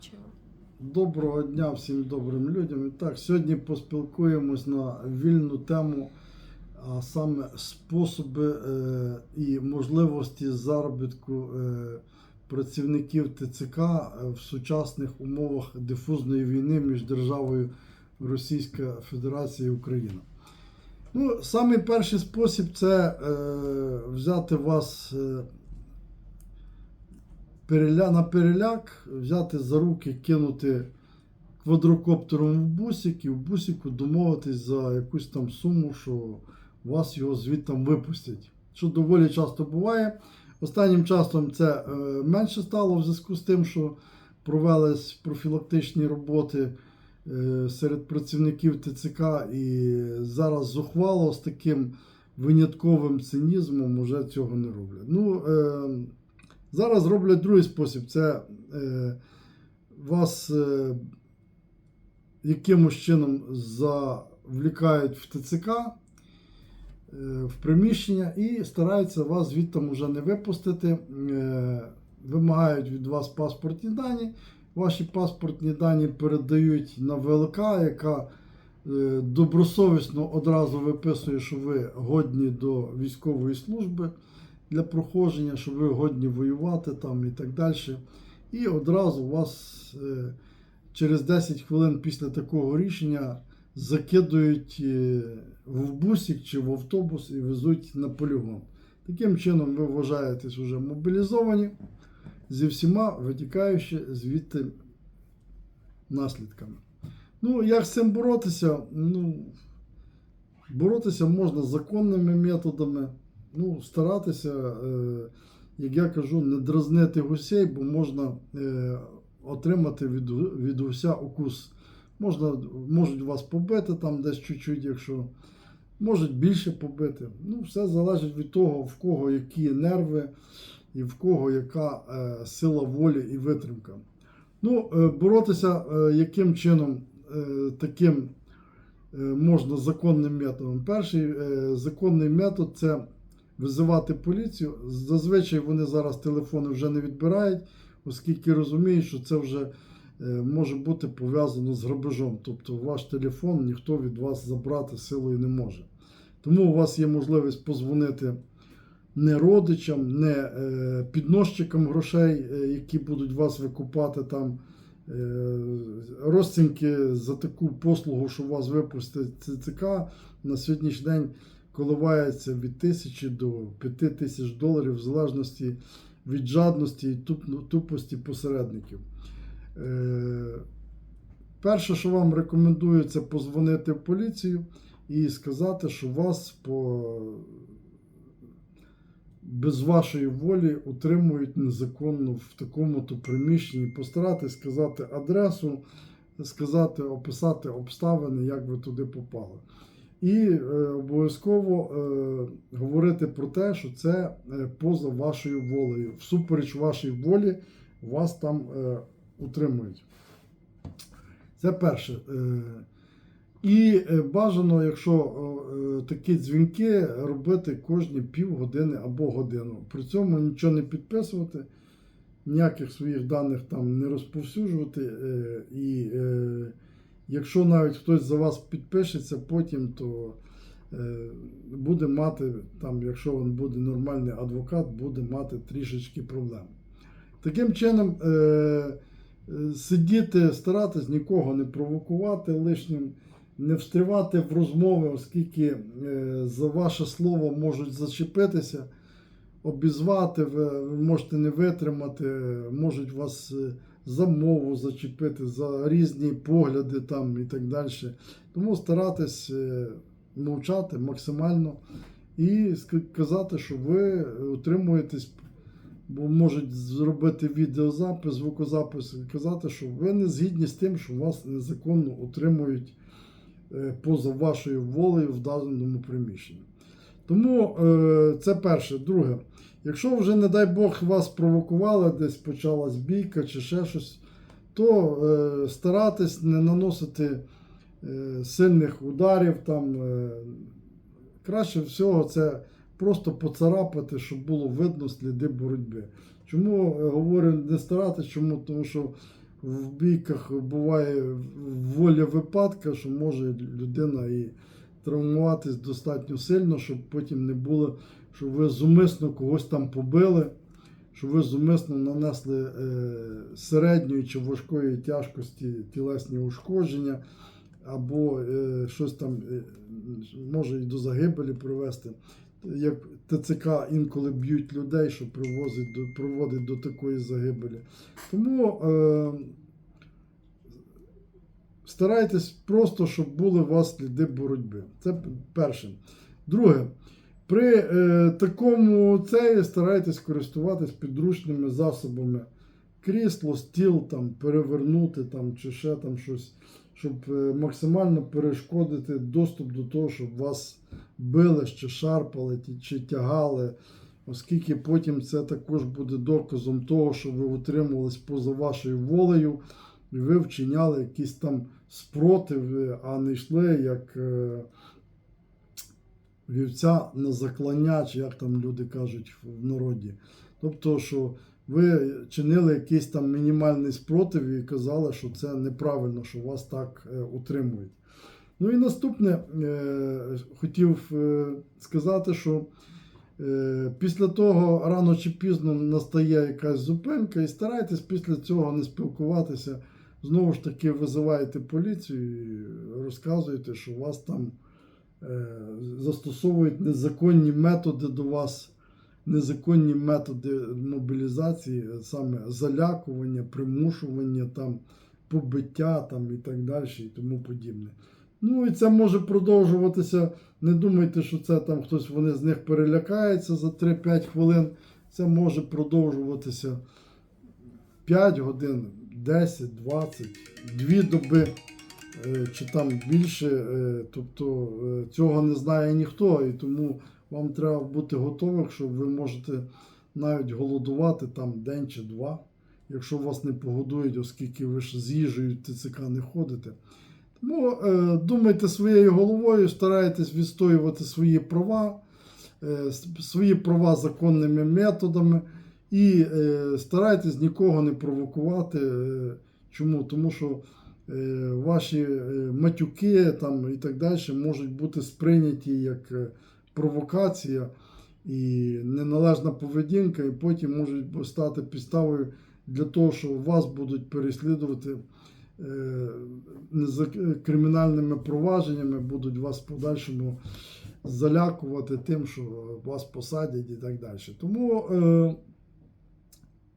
включила. Доброго дня всім добрим людям. Так, сьогодні поспілкуємось на вільну тему, а саме способи е, і можливості заробітку е, працівників ТЦК е, в сучасних умовах дифузної війни між державою Російська Федерація і Україна. Ну, самий перший спосіб це е, взяти вас. Е, переля... на переляк, взяти за руки, кинути квадрокоптером в бусик і в бусику домовитись за якусь там суму, що вас його звідти випустять. Що доволі часто буває. Останнім часом це е, менше стало в зв'язку з тим, що провелись профілактичні роботи е, серед працівників ТЦК, і зараз зухвало з таким винятковим цинізмом уже цього не роблять. Ну, е, Зараз роблять другий спосіб. Це е, вас е, якимось чином завлікають в ТЦК е, в приміщення і стараються вас звідти вже не випустити. Е, вимагають від вас паспортні дані. Ваші паспортні дані передають на ВЛК, яка е, добросовісно одразу виписує, що ви годні до військової служби для проходження, що ви годні воювати там і так далі. І одразу вас е, через 10 хвилин після такого рішення закидують е, в бусик чи в автобус і везуть на полігон. Таким чином, ви вважаєтесь вже мобілізовані зі всіма витікаючи звідти наслідками. Ну, як з цим боротися? Ну, боротися можна законними методами ну, старатися, е, як я кажу, не дразнити гусей, бо можна е, отримати від, від гуся укус. Можна, Можуть вас побити там десь чуть-чуть, якщо можуть більше побити. Ну, Все залежить від того, в кого які нерви і в кого яка е, сила волі і витримка. Ну, Боротися яким чином таким можна законним методом. Перший законний метод це визивати поліцію. Зазвичай вони зараз телефони вже не відбирають, оскільки розуміють, що це вже е, може бути пов'язано з грабежом. Тобто ваш телефон ніхто від вас забрати силою не може. Тому у вас є можливість позвонити не родичам, не е, підносчикам грошей, е, які будуть вас викупати там. Розцінки за таку послугу, що вас випустить ЦЦК на сьогоднішній день коливається від тисячі до п'яти тисяч доларів, в залежності від жадності і тупості посередників. Е, Перше, що вам рекомендую, це позвонити в поліцію і сказати, що вас по без вашої волі утримують незаконно в такому-то приміщенні, постаратись сказати адресу, сказати, описати обставини, як ви туди попали. І е, обов'язково е, говорити про те, що це е, поза вашою волею. Всупереч вашій волі вас там утримують. Це перше. І бажано, якщо такі дзвінки, робити кожні півгодини або годину. При цьому нічого не підписувати, ніяких своїх даних там не розповсюджувати. І якщо навіть хтось за вас підпишеться, потім то е, буде мати, там, якщо він буде нормальний адвокат, буде мати трішечки проблем. Таким чином, е, е, сидіти, старатись нікого не провокувати лишнім, не встрівати в розмови, оскільки за ваше слово можуть зачепитися, обізвати, ви, можете не витримати, можуть вас за мову зачепити, за різні погляди там і так далі. Тому старатись е, мовчати максимально і казати, що ви утримуєтесь, бо можуть зробити відеозапис, звукозапис, і казати, що ви не згідні з тим, що вас незаконно утримують е, поза вашою волею в даному приміщенні. Тому е, це перше. Друге, якщо вже, не дай Бог, вас провокували, десь почалась бійка чи ще щось, то е, старатись не наносити е, сильних ударів. Там, е, краще всього це просто поцарапати, щоб було видно сліди боротьби. Чому е, говорю не старатись? Чому? Тому що в бійках буває воля випадка, що може людина і травмуватись достатньо сильно, щоб потім не було, що ви зумисно когось там побили, що ви зумисно нанесли е, середньої чи важкої тяжкості тілесні ушкодження, або е, щось там е, може і до загибелі привести. Як ТЦК інколи б'ють людей, що привозить до, приводить до такої загибелі. Тому е, старайтесь просто, щоб були у вас сліди боротьби. Це перше. Друге, при е, такому цей старайтесь користуватись підручними засобами. Крісло, стіл там, перевернути там, чи ще там щось, щоб е, максимально перешкодити доступ до того, щоб вас били, чи шарпали, чи тягали, оскільки потім це також буде доказом того, що ви утримувались поза вашою волею, і ви вчиняли якийсь там спротив, а не йшли як е, вівця на заклання, як там люди кажуть в народі. Тобто, що ви чинили якийсь там мінімальний спротив і казали, що це неправильно, що вас так е, утримують. Ну і наступне е, хотів е, сказати, що після того рано чи пізно настає якась зупинка, і старайтесь після цього не спілкуватися. Знову ж таки, визиваєте поліцію і розказуєте, що вас там застосовують незаконні методи до вас, незаконні методи мобілізації, саме залякування, примушування, там, побиття там, і так далі, і тому подібне. Ну і це може продовжуватися. Не думайте, що це там хтось вони з них перелякається за 3-5 хвилин. Це може продовжуватися 5 годин, 10, 20, 2 доби е, чи там більше. е, Тобто е, цього не знає ніхто, і тому вам треба бути готовим, що ви можете навіть голодувати там день чи два, якщо вас не погодують, оскільки ви ж з їжею ТЦК не ходите. Тому е, думайте своєю головою, старайтесь відстоювати свої права, е, свої права законними методами і е, старайтесь нікого не провокувати. Е, чому? Тому що е, ваші е, матюки там, і так далі можуть бути сприйняті як е, провокація і неналежна поведінка, і потім можуть стати підставою для того, що вас будуть переслідувати е, кримінальними провадженнями, будуть вас в подальшому залякувати тим, що вас посадять і так далі. Тому е,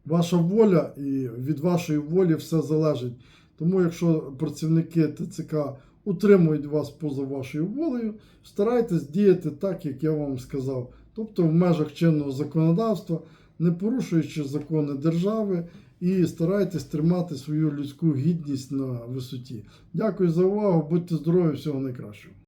ваша воля і від вашої волі все залежить. Тому, якщо працівники ТЦК утримують вас поза вашою волею, старайтесь діяти так, як я вам сказав. Тобто в межах чинного законодавства, не порушуючи закони держави, і старайтесь тримати свою людську гідність на висоті. Дякую за увагу, будьте здорові, всього найкращого.